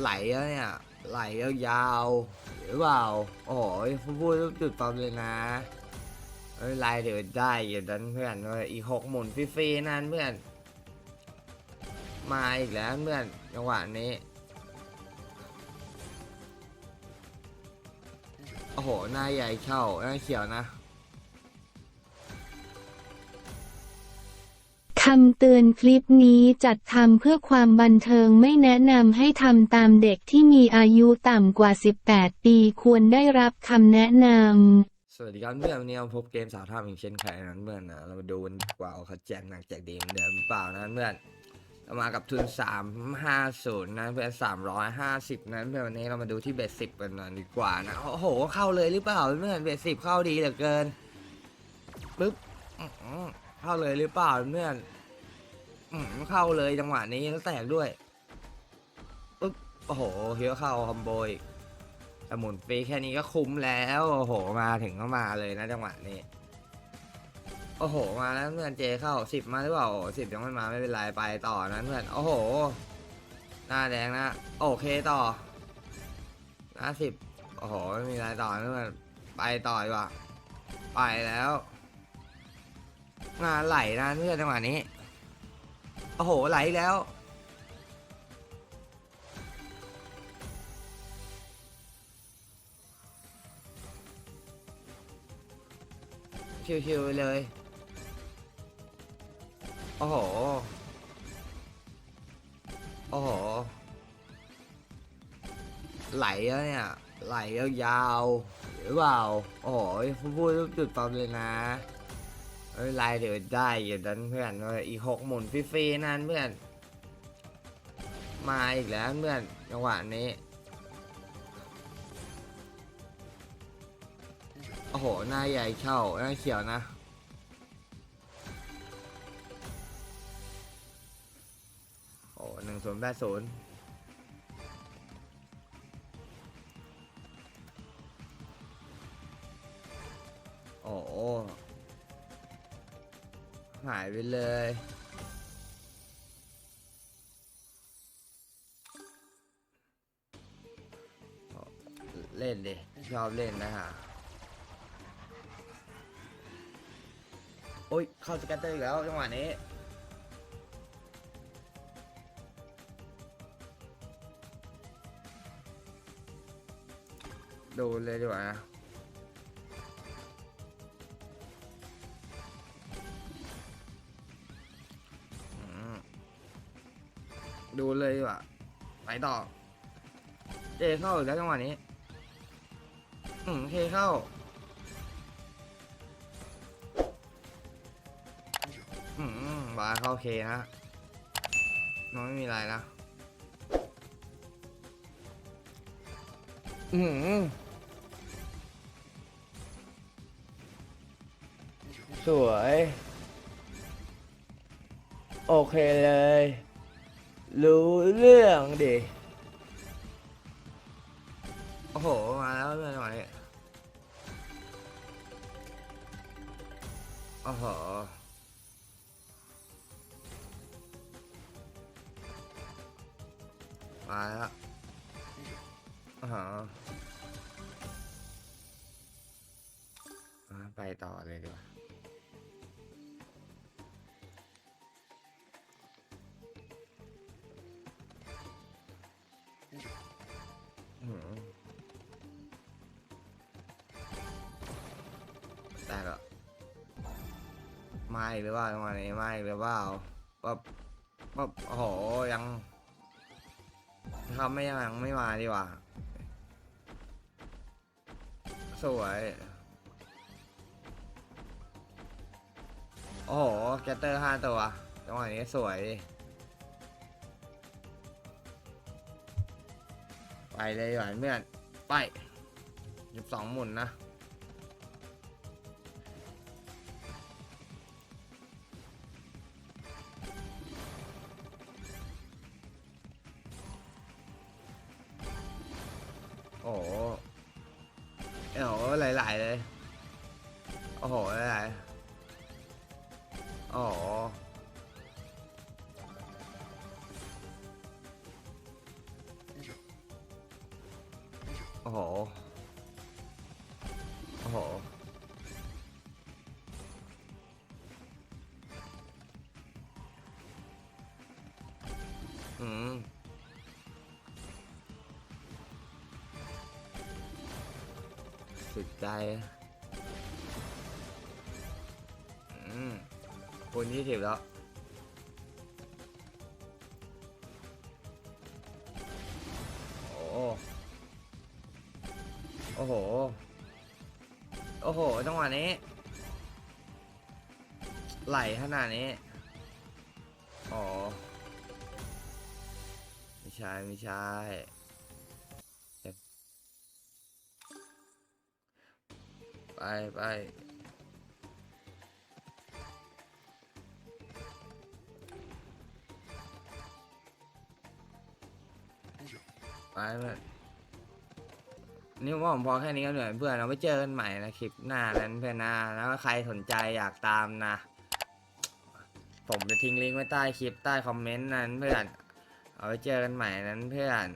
ไหลแล้วเนี่ย ไหลยาวๆหรือเปล่าโอ้ยพูดจุดปั๊มเลยนะไม่เป็นไรเดี๋ยวได้อยู่ดันเพื่อนเว้ยอีกหกหมุนฟรีๆนั่นเพื่อน มาอีกแล้วเพื่อนจังหวะนี้โอ้โหหน้าใหญ่เช่าหน้าเขียวนะ คำเตือนคลิปนี้จัดทำเพื่อความบันเทิงไม่แนะนำให้ทำตามเด็กที่มีอายุต่ำกว่า 18 ปีควรได้รับคำแนะนำ สวัสดีครับเพื่อนวันนี้เราพบเกมสาวท่าอย่างเช่นเคยนั้นเพื่อนนะเรามาดูกันดีกว่าเขาแจกหนักแจกดีเหมือนเดิมหรือเปล่านะเพื่อนเรามากับทุน 350 นะเพื่อน350นั้นเพื่อนวันนี้เรามาดูที่เบสสิบกันหน่อยดีกว่านะโอ้โหเข้าเลยหรือเปล่าเพื่อนเบสสิบเข้าดีเหลือเกินปึ๊บเข้าเลยหรือเปล่าเพื่อน อื้อหือเข้าเลยจังหวะนี้แล้วแตกด้วยปึ๊บโอ้โหเฮียเข้าคอมโบอีกแต่หมุนฟรีแค่นี้ก็คุ้มแล้ว โอ้โห มาถึงก็มาเลยนะจังหวะนี้ โอ้โห มาแล้วเพื่อนเจเข้าสิบมาหรือเปล่าสิบยังไม่มาไม่เป็นไรไปต่อนะเพื่อน โอ้โห หน้าแดงนะ โอเคต่อหน้าสิบโอ้โห ไม่มีอะไรต่อนะเพื่อน ไปต่อดีกว่า ไปแล้ว งานไหลนะเพื่อนจังหวะนี้ โอ้โห ไหลแล้ว ชิวๆไปเลย โอ้โห โอ้โห ไหลแล้วเนี่ย ไหลยาวๆหรือเปล่า โอ้โหพูดจุดปั๊มเลยนะ ไม่เป็นไรเดี๋ยวได้อยู่ดันเพื่อนเว้ยอีกหกหมุนฟรีๆนั่นเพื่อน มาอีกแล้วเพื่อนจังหวะนี้โอ้โหหน้าใหญ่เช่าหน้าเขียวนะโอ้หนึ่งศูนย์แปดศูนย์ หายไปเลย เล่นดิ ชอบเล่นนะฮะ โอ้ย เข้าสแกตเตอร์อีกแล้วจังหวะนี้ดูเลยดีกว่านะ ดูเลยดีกว่าไปต่อ เจเข้าอีกแล้วจังหวะนี้ อืมเคเข้า อืมบาเข้าเคนะน้องไม่มีอะไรนะ อืมสวย โอเคเลย รู้เรื่องดิโอ้โห มาแล้วเพื่อนจังหวะนี้โอ้โหมาแล้วอ๋ออ่าไปต่อเลยดีกว่า แต่ก็ไม่หรือว่าจังหวะนี้ไม่หรือว่าปั๊บปั๊บโอ้โหยังครับไม่ยังไม่มาดีกว่า สวย โอ้โหแกตเตอร์ห้าตัวจังหวะนี้สวย ไปเลยหวานเพื่อนไปสิบสองหมุนนะ โอ้โหโอ้โหหลาย ๆ เลย โอ้โหหลายๆโอ้โหโอ้โห โอ้โห อืม สุดใจอืมคูณยี่สิบแล้วโอ้โอ้โห โอ้โห จังหวะนี้ ไหลขนาดนี้ อ๋อ ไม่ใช่ ไม่ใช่ ไปไปไปเลยนี่ว่าผมพอแค่นี้ก็เหนื่อยเพื่อนเราไปเจอกันใหม่นะคลิปหน้านั้นเพื่อนนะแล้วใครสนใจอยากตามนะ ผมจะทิ้งลิงก์ไว้ใต้คลิปใต้คอมเมนต์นั้นเพื่อน เอาไว้เจอกันใหม่นั้นเพื่อน